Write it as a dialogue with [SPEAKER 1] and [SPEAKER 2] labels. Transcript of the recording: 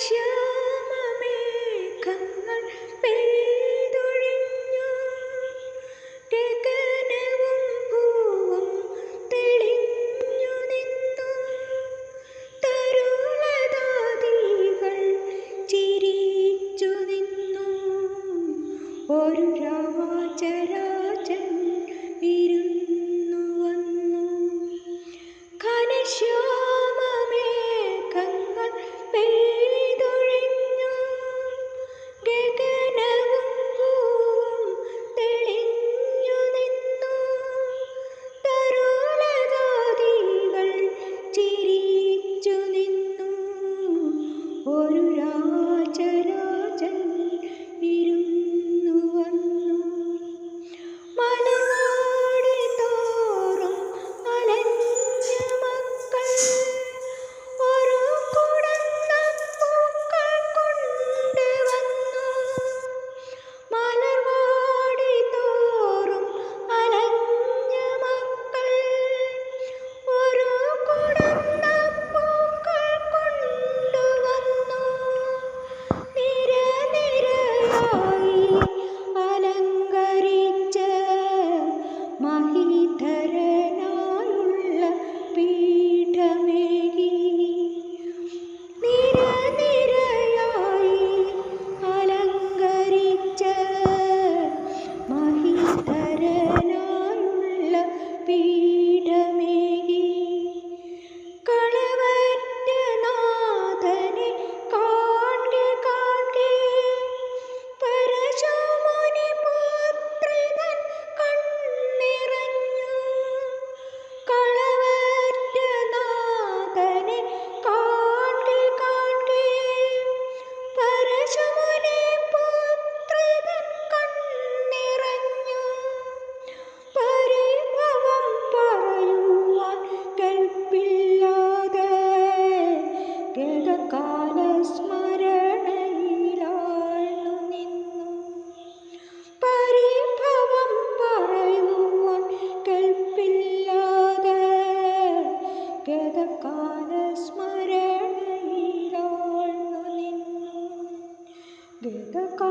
[SPEAKER 1] ശ്യാമമേഘങ്ങൾ പെയ്തൊഴിഞ്ഞു. രകനവും പൂവും തെളിഞ്ഞു നിന്നു. തരുളതാദികൾ ചിരിച്ചു നിന്നു. ഒരു രാജരാജൻ ഇരുന്നു വന്നു. കനശ്യോ ಬೇಕಾ